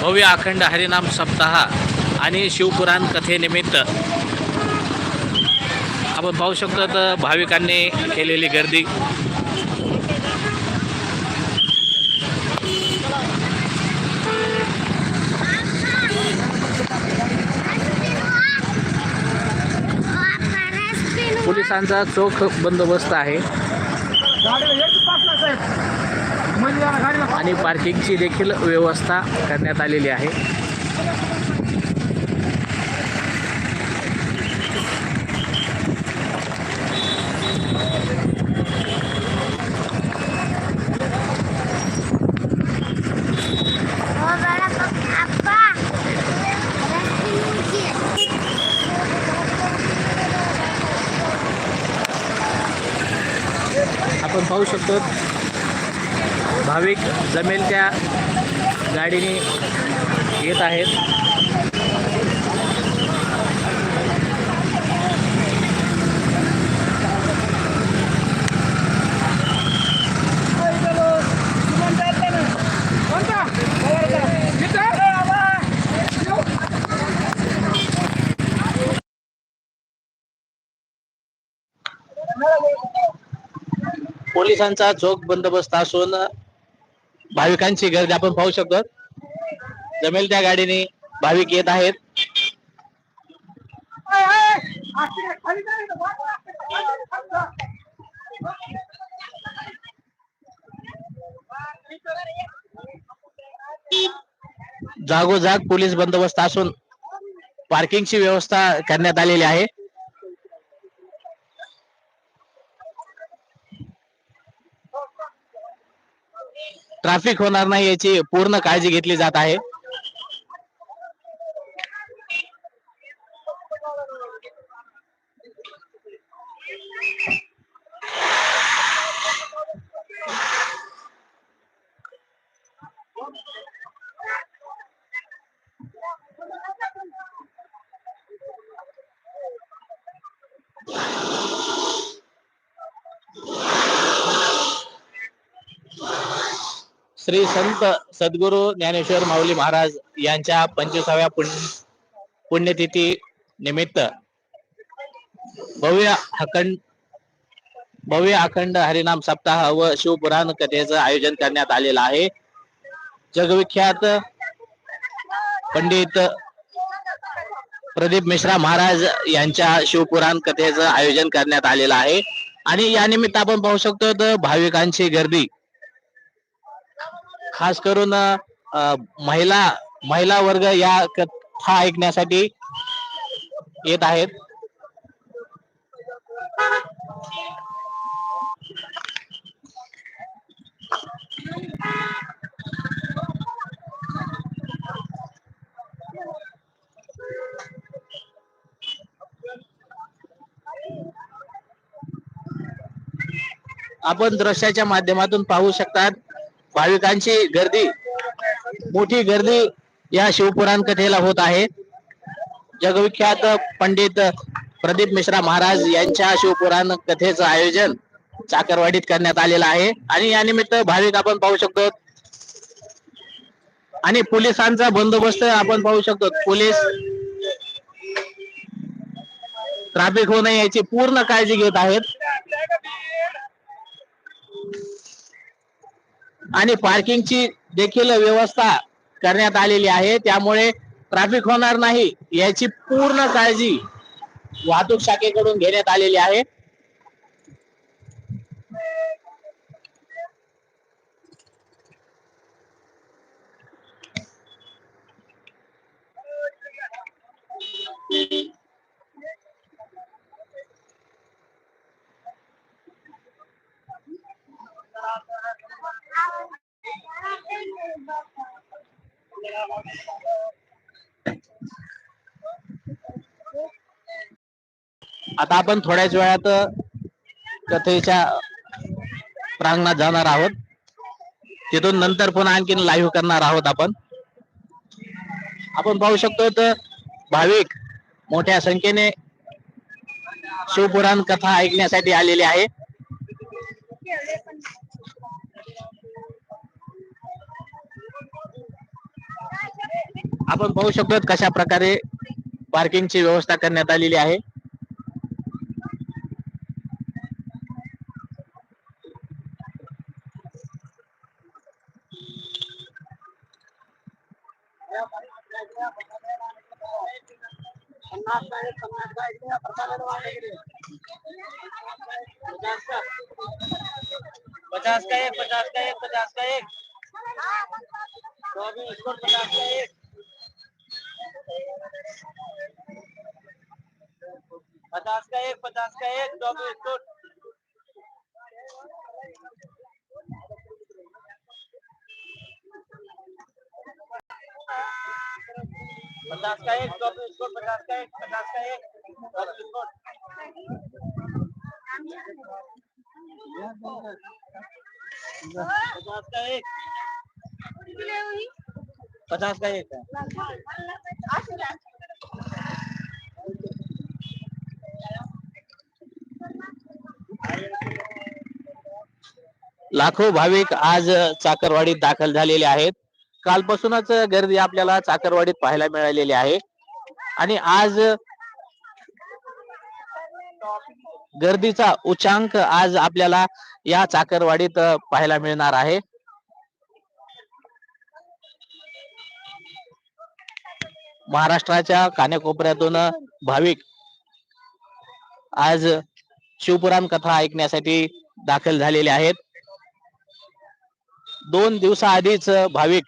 भव्य अखंड हरिनाम सप्ताह आणि शिवपुराण कथेनिमित्त. आपण पाहू शकतो तर भाविकांनी केलेली गर्दी. पोलिसांचा चोख बंदोबस्त आहे. आणि पार्किंगची देखील व्यवस्था करण्यात आलेली आहे. आपण पाहू शकतो भाविक जमेल त्या गाडीने येत आहेत. पोलिसांचा चोख बंदोबस्त असून भाविकांची गर्दी आपण पाहू शकतो. जमेल त्या गाडीने भाविक येत आहेत. जागोजाग पोलीस बंदोबस्त असून पार्किंगची व्यवस्था करण्यात आलेली आहे. ट्रॅफिक होणार नाही याची पूर्ण काळजी घेतली जात आहे. श्री संत सद्गुरू ज्ञानेश्वर माऊली महाराज यांच्या पंचवीसाव्या पुण्य पुण्यतिथी निमित्त भव्य अखंड भव्य अखंड हरिनाम सप्ताह व शिवपुराण कथेचं आयोजन करण्यात आलेलं आहे. जगविख्यात पंडित प्रदीप मिश्रा महाराज यांच्या शिवपुराण कथेचं आयोजन करण्यात आलेलं आहे. आणि या निमित्त आपण पाहू शकतो तर भाविकांची गर्दी खास करून महिला महिला वर्ग या कथा ऐकण्यासाठी येत आहेत. आपण दृश्याच्या माध्यमातून पाहू शकतात भाविकांची गर्दी मोठी गर्दी या शिवपुराण कथेला होत आहे. जगविख्यात पंडित प्रदीप मिश्रा महाराज यांच्या शिवपुराण कथेचं आयोजन चाकरवाडीत करण्यात आलेलं आहे. आणि या निमित्त भाविक आपण पाहू शकतो. आणि पोलिसांचा बंदोबस्त आपण पाहू शकतो. पोलीस ट्रॅफिक होऊ नये याची पूर्ण काळजी घेत आहेत. आणि पार्किंगची देखील व्यवस्था करण्यात आलेली आहे. त्यामुळे ट्रॅफिक होणार नाही याची पूर्ण काळजी वाहतूक शाखेकडून घेण्यात आलेली आहे. आता आपण थोड्याच वेळात कथेच्या प्रांगणात जाणार आहोत. तिथून नंतर पुन्हा आणखीन लाईव्ह करणार आहोत आपण. आपण पाहू शकतो तर भाविक मोठ्या संख्येने शिवपुराण कथा ऐकण्यासाठी आलेले आहे. आपण पाहू शकतो कशा प्रकारे पार्किंगची व्यवस्था करण्यात आलेली आहे. पचास का एक पचास का एक पचास का एक. चौबीस पचास का एक. पचास का एक पचास का एक दो पचास का एक दो को पचास का एक पचास का एक चौबीस को पचास का एक। पचास का एक है। लाखो भाविक आज चाकरवाडीत दाखल झालेले आहेत. कालपासूनच गर्दी आपल्याला चाकरवाडीत पाहायला मिळालेली आहे. आणि आज गर्दीचा उच्चांक आज आपल्याला या चाकरवाडीत पाहायला मिळणार आहे. महाराष्ट्राच्या कानेकोपऱ्यातून भाविक आज शिवपुराण कथा ऐकण्यासाठी दाखल झालेले आहेत. दोन दिवसाआधीच भाविक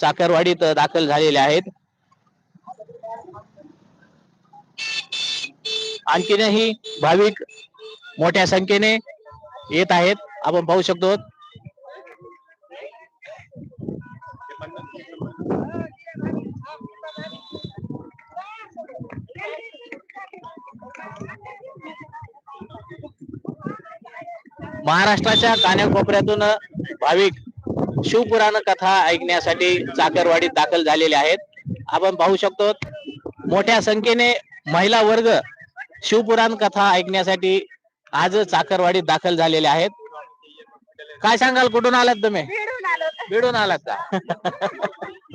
चाकरवाडीत दाखल झालेले आहेत. आणखीनही भाविक मोठ्या संख्येने येत आहेत. आपण पाहू शकतो. महाराष्ट्राच्या कानाकोपऱ्यातून भाविक शिवपुराण कथा ऐकण्यासाठी चाकरवाडीत दाखल झालेले आहेत. आपण पाहू शकतो मोठ्या संख्येने महिला वर्ग शिवपुराण कथा ऐकण्यासाठी आज चाकरवाडीत दाखल झालेले आहेत. काय सांगाल कुठून आलात तुम्ही? भेडून आलात का?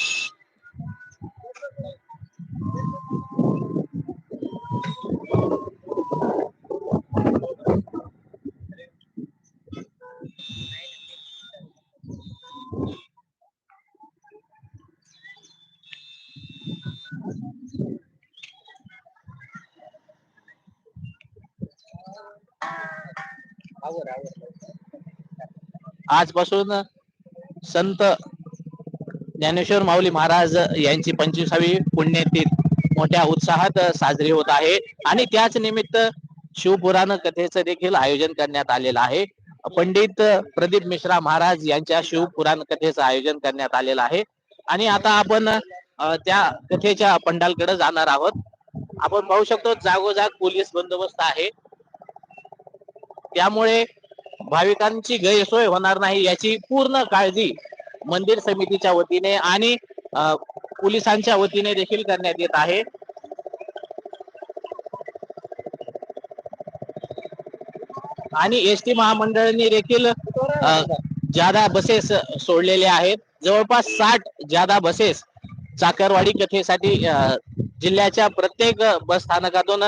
आजपासून संत ज्ञानेश्वर माऊली महाराज यांची पंचवीसावी पुण्यतिथी मोठ्या उत्साहात साजरी होत आहे. आणि त्याच निमित्त शिवपुराण कथेचं देखील आयोजन करण्यात आलेलं आहे. पंडित प्रदीप मिश्रा महाराज यांच्या शिवपुराण कथेचं आयोजन करण्यात आलेलं आहे. आणि आता आपण त्या कथेच्या पंडालकडे जाणार आहोत. आपण पाहू शकतो जागोजाग पोलीस बंदोबस्त आहे. त्यामुळे भाविकांची गैरसोय होणार नाही याची पूर्ण काळजी मंदिर समितीच्या वतीने आणि पोलिसांच्या वतीने देखील करण्यात येत आहे. आणि एस टी महामंडळाने देखील जादा बसेस सोडलेल्या आहेत. जवळपास साठ जादा बसेस चाकरवाडी कथेसाठी जिल्ह्याच्या प्रत्येक बस स्थानकातून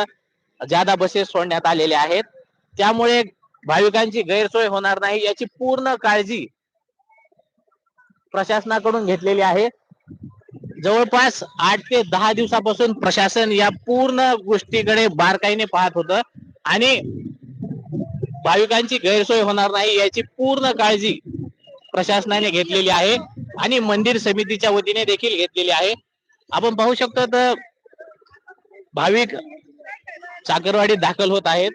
जादा बसेस सोडण्यात आलेल्या आहेत. त्यामुळे भाविकांची गैरसोय होणार नाही याची पूर्ण काळजी प्रशासनाकडून घेतलेली आहे. जवळपास आठ ते दहा दिवसापासून प्रशासन या पूर्ण गोष्टीकडे बारकाईने पाहत होतं आणि भाविकांची गैरसोय होणार नाही याची पूर्ण काळजी प्रशासनाने घेतलेली आहे आणि मंदिर समितीच्या वतीने देखील घेतलेली आहे. आपण पाहू शकतो तर भाविक चाकरवाडीत दाखल होत आहेत.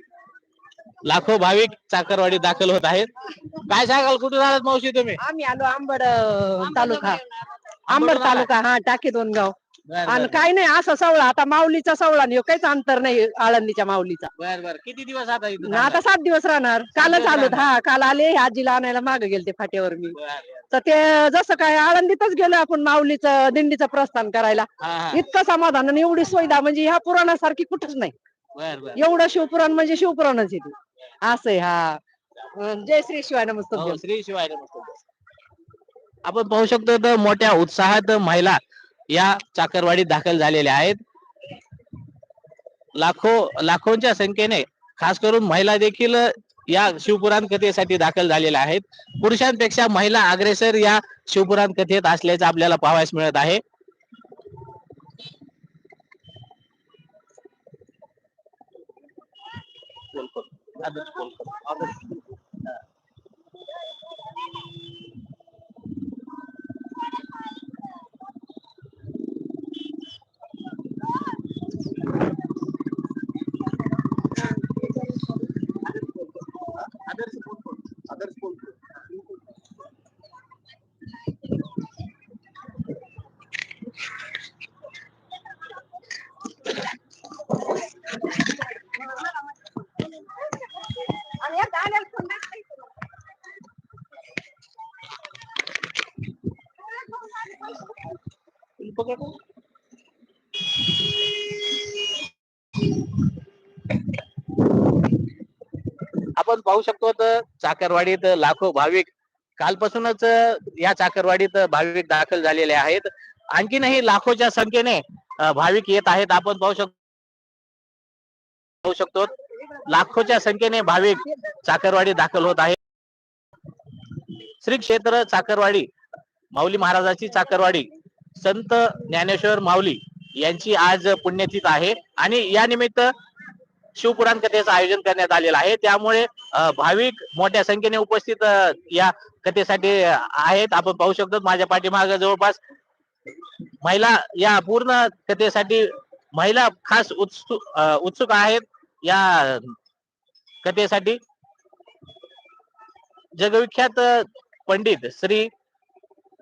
लाखो भाविक चाकरवाडीत दाखल होत आहेत. काय सांगाल कुठून आलात मावशी तुम्ही? आम्ही आलो आंबड अं, तालुका. आंबड तालुका हा टाके दोन गाव. आणि बर. काय नाही असं सवळा आता माऊलीचा सवळा नाही काहीच अंतर नाही आळंदीच्या माऊलीचा. बर बर. किती दिवस आता इथं ना आता सात दिवस राहणार. कालच दिवस आलो राहणार. हा काल आले आजीला आणायला मागे गेलते फाट्यावर मी. बर, बर. तर ते जसं काय आळंदीतच गेलो आपण माऊलीचं दिंडीचं प्रस्थान करायला. हा हा. इतकं समाधान आणि एवढी सुविधा म्हणजे ह्या पुराणासारखी कुठंच नाही. बर बर. एवढं शिवपुराण म्हणजे शिवपुराणच आहे ते. असं आहे हा. अं, जय श्री शिवाय नमस्कार हो, श्री शिवाय नमस्कार आपण पाहू शकतो तर मोठ्या उत्साहात महिला या चाकरवाडीत दाखल झालेल्या आहेत. लाखो लाखोंच्या संख्येने खास करून महिला देखील या शिवपुराण कथेसाठी दाखल झालेल्या आहेत. पुरुषांपेक्षा महिला अग्रेसर या शिवपुराण कथेत असल्याचं आपल्याला पाहावयास मिळत आहे. at the school or आपण पाहू शकतो तर चाकरवाडीत लाखो भाविक कालपासूनच या चाकरवाडीत भाविक दाखल झालेले आहेत. आणखीनही लाखोच्या संख्येने भाविक येत आहेत. आपण पाहू शकतो पाहू शकतो लाखोच्या संख्येने भाविक चाकरवाडी दाखल होत आहेत. श्री क्षेत्र चाकरवाडी माऊली महाराजाची चाकरवाडी संत ज्ञानेश्वर माऊली यांची आज पुण्यतिथी आहे. आणि या निमित्त शिवपुराण कथेचं आयोजन करण्यात आलेलं आहे. त्यामुळे भाविक मोठ्या संख्येने उपस्थित या कथेसाठी आहेत. आपण पाहू शकतो माझ्या पाठीमाग जवळपास महिला या पूर्ण कथेसाठी महिला खास उत्सुक उत्सुक आहेत या कथेसाठी. जगविख्यात पंडित श्री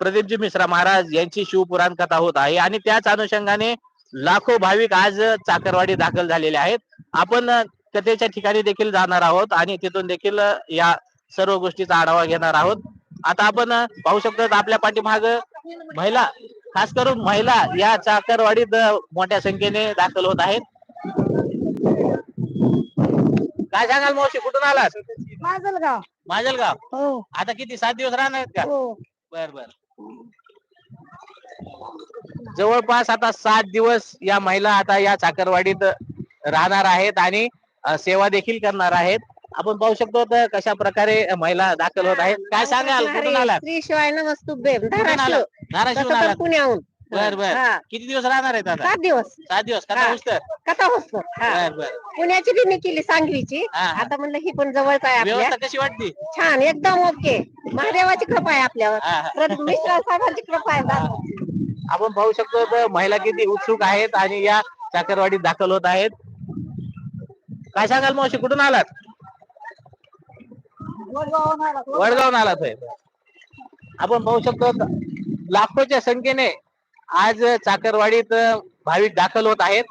प्रदीपजी मिश्रा महाराज यांची शिवपुराण कथा होत आहे. आणि त्याच अनुषंगाने लाखो भाविक आज चाकरवाडी दाखल झालेले आहेत. आपण कथेच्या ठिकाणी देखील जाणार आहोत आणि तिथून देखील या सर्व गोष्टीचा आढावा घेणार आहोत. आता आपण पाहू शकतो आपल्या पाठीमाग महिला खास करून महिला या चाकरवाडीत मोठ्या संख्येने दाखल होत आहेत. काय सांगाल मावशी कुठून आलात माजलगाव. माजलगाव? हो. आता किती सात दिवस राहणार का? हो. बर बर. जवळपास आता सात दिवस या महिला आता या चाकरवाडीत राहणार आहेत आणि सेवा देखील करणार आहेत. आपण पाहू शकतो तर कशा प्रकारे महिला दाखल होत आहेत. काय सांगाल? कुठून आलात? श्री शिवाय नमस्तुभ्य कुठून धाराशिव. आलात. पुण्याहून. बर बर हा. किती दिवस राहणार आहेत आता? सात दिवस. सात दिवस. कथा हा. उस्तर कथा होतो बर बर. पुण्याची बी मी केली सांगलीची. हा, हा. आता म्हणलं ही पण जवळच आहे आपल्या. व्यवस्था कशी वाटते छान एकदम ओके. महादेवाची कृपा आहे आपल्यावर. हा. परत मिश्रा साहेबांची कृपा आहे. आपण पाहू शकतो तर महिला किती उत्सुक आहेत आणि या चाकरवाडीत दाखल होत आहेत. काय सांगाल मावशी कुठून आलात? वडगावून आलात होय. आपण पाहू शकतो लाखोच्या संख्येने आज चाकरवाडीत भाविक दाखल होत आहेत.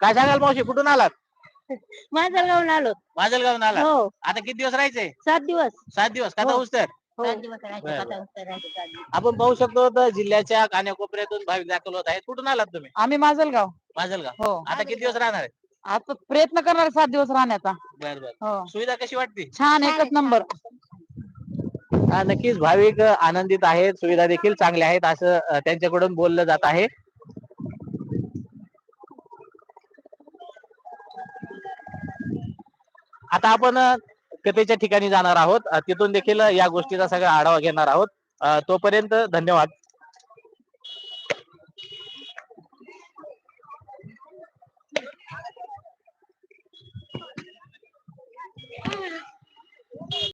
काय सांगाल मावशी कुठून आलात? माजलगावून आलो. माजलगावून आलात. हो. आता किती दिवस राहायचंय? सात दिवस. सात दिवस. कथा हो. उस्तर? हो. बरं, आपण पाहू शकतो तर जिल्ह्याच्या कान्याकोपऱ्यातून भाविक दाखल होत आहेत. कुठून आलात तुम्ही? आम्ही माजलगाव. माजलगाव. हो. आता किती दिवस राहणार आहे? आता प्रयत्न करणार सात दिवस राहण्याचा. बर बर. हो. सुविधा कशी वाटते? छान एकच नंबर. हा, नक्कीच. भाविक आनंदित आहेत. सुविधा देखील चांगल्या आहेत असं त्यांच्याकडून बोललं जात आहे. आता आपण कथेच्या ठिकाणी जाणार आहोत. तिथून देखील या गोष्टीचा सगळा आढावा घेणार आहोत. तोपर्यंत धन्यवाद.